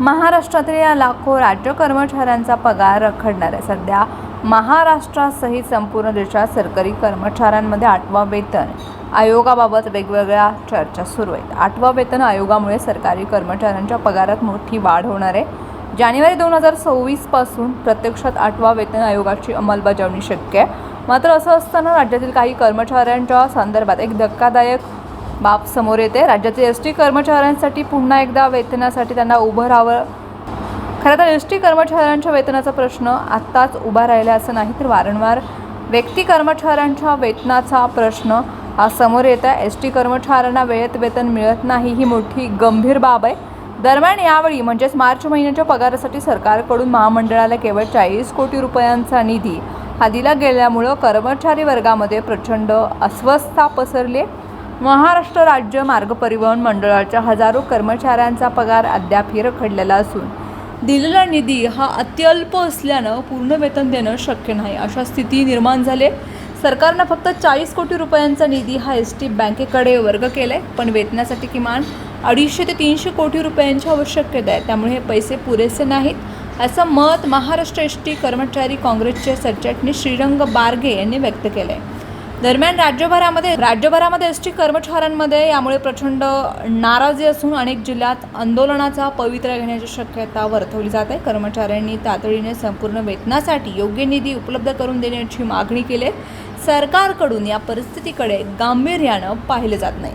महाराष्ट्रातील या लाखो राज्य कर्मचाऱ्यांचा पगार रखडणार आहे. सध्या महाराष्ट्रासहित संपूर्ण देशात सरकारी कर्मचाऱ्यांमध्ये आठवा वेतन आयोगाबाबत वेगवेगळ्या चर्चा सुरू आहेत. आठवा वेतन आयोगामुळे सरकारी कर्मचाऱ्यांच्या पगारात मोठी वाढ होणार आहे. जानेवारी दोन हजार सव्वीसपासून प्रत्यक्षात आठवा वेतन आयोगाची अंमलबजावणी शक्य आहे. मात्र असं असताना राज्यातील काही कर्मचाऱ्यांच्या संदर्भात एक धक्कादायक बाब समोर येते. राज्यातील एस टी कर्मचाऱ्यांसाठी पुन्हा एकदा वेतनासाठी त्यांना उभं राहावं. खरं तर एस टी कर्मचाऱ्यांच्या वेतनाचा प्रश्न आत्ताच उभा राहिला असं नाही तर वारंवार व्यक्ती कर्मचाऱ्यांच्या वेतनाचा प्रश्न हा समोर येत आहे. एस टी कर्मचाऱ्यांना वेळेत वेतन मिळत नाही ही मोठी गंभीर बाब आहे. दरम्यान यावेळी म्हणजेच मार्च महिन्याच्या पगारासाठी सरकारकडून महामंडळाला केवळ चाळीस कोटी रुपयांचा निधी हा दिला गेल्यामुळं कर्मचारी वर्गामध्ये प्रचंड अस्वस्थता पसरली आहे. महाराष्ट्र राज्य मार्ग परिवहन मंडळाच्या हजारो कर्मचाऱ्यांचा पगार अद्यापही रखडलेला असून दिलेला निधी हा अत्यल्प असल्यानं पूर्ण वेतन देणं शक्य नाही. अशा स्थिती निर्माण झाली सरकारनं फक्त चाळीस कोटी रुपयांचा निधी हा एस टी बँकेकडे वर्ग केला आहे पण वेतनासाठी किमान अडीचशे ते तीनशे कोटी रुपयांची आवश्यकता आहे. त्यामुळे हे पैसे पुरेसे नाहीत. असं मत महाराष्ट्र एस टी कर्मचारी काँग्रेसचे सरचिटणीस श्रीरंग बारगे यांनी व्यक्त केलं आहे दरम्यान राज्यभरामध्ये राज्यभरामध्ये एस टी कर्मचाऱ्यांमध्ये यामुळे प्रचंड नाराजी असून अनेक जिल्ह्यात आंदोलनाचा पवित्रा घेण्याची शक्यता वर्तवली जात आहे कर्मचाऱ्यांनी तातडीने संपूर्ण वेतनासाठी योग्य निधी उपलब्ध करून देण्याची मागणी केली आहे. सरकारकडून या परिस्थितीकडे गांभीर्यानं पाहिलं जात नाही